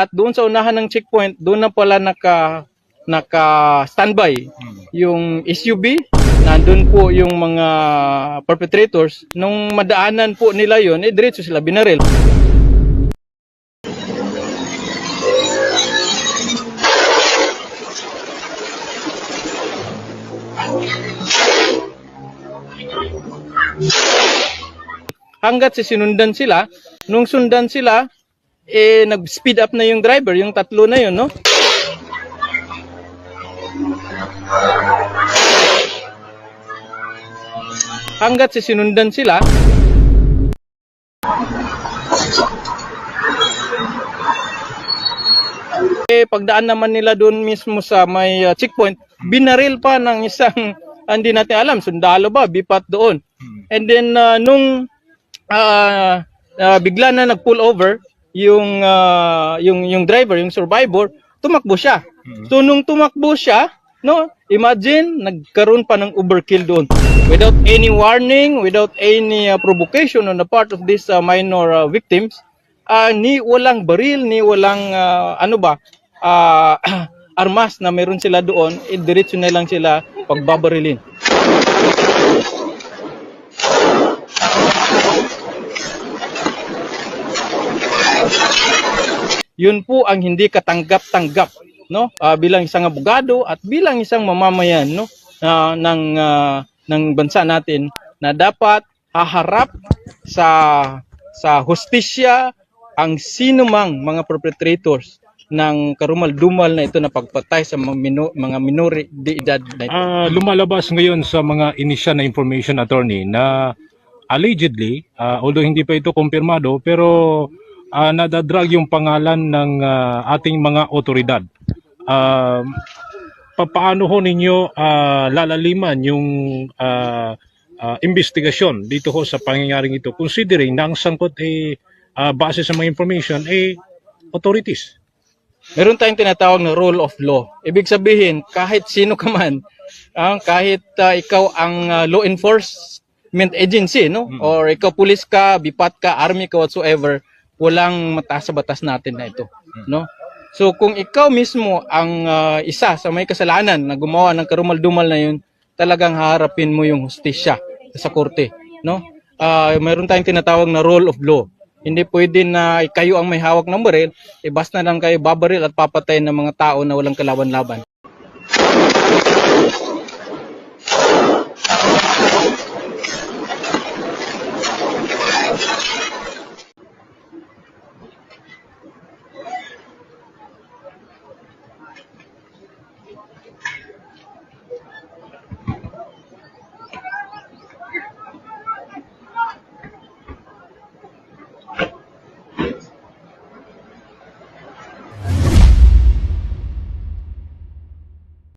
At doon sa unahan ng checkpoint, doon na pala naka naka standby yung SUV. Nandun po yung mga perpetrators. Nung madaanan po nila yon, eh diretso sila binaril. hanggat si sinundan sila, nung sundan sila, eh, nag-speed up na yung driver, yung tatlo na yun, no? Hanggat si sinundan sila, eh, pagdaan naman nila doon mismo sa may uh, checkpoint, binaril pa ng isang, hindi natin alam, sundalo ba, bipat doon. And then, uh, nung ah ah, bigla na nag-pull over yung ah, yung yung driver, yung survivor, tumakbo siya. So nung tumakbo siya, no, imagine nagkaroon pa ng overkill doon. Without any warning, without any ah, provocation on the part of these ah, minor ah, victims, ah, ni walang baril, ni walang ah, ano ba, ah, armas na meron sila doon, eh, diretso na lang sila pagbabarilin. Yun po ang hindi katanggap-tanggap no Ah, bilang isang abogado at bilang isang mamamayan no ah, ng ah, ng bansa natin na dapat haharap sa sa hustisya ang sinumang mga perpetrators ng karumal-dumal na ito na pagpatay sa mga, mino- mga minori de edad na ito. Ah, lumalabas ngayon sa mga initial na information attorney na allegedly, ah, although hindi pa ito kumpirmado, pero ah, nadadrag yung pangalan ng ah, ating mga otoridad. Ah, pa- paano ho ninyo ah, lalaliman yung ah, ah, investigasyon dito ho sa pangyayaring ito considering na ang sangkot ay ah, base sa mga information eh authorities. meron tayong tinatawag na rule of law. Ibig sabihin, kahit sino ka man, ah, kahit ah, ikaw ang ah, law enforcement agency, no? Or ikaw pulis ka, bipat ka, army ka, whatsoever, walang mataas sa batas natin na ito, hmm. no? So kung ikaw mismo ang uh, isa sa may kasalanan na gumawa ng karumal-dumal na 'yon, talagang haharapin mo yung hustisya sa korte, no? Uh, mayroon tayong tinatawag na rule of law. Hindi pwede na kayo ang may hawak ng baril, eh basta lang kayo babaril at papatay ng mga tao na walang kalaban-laban.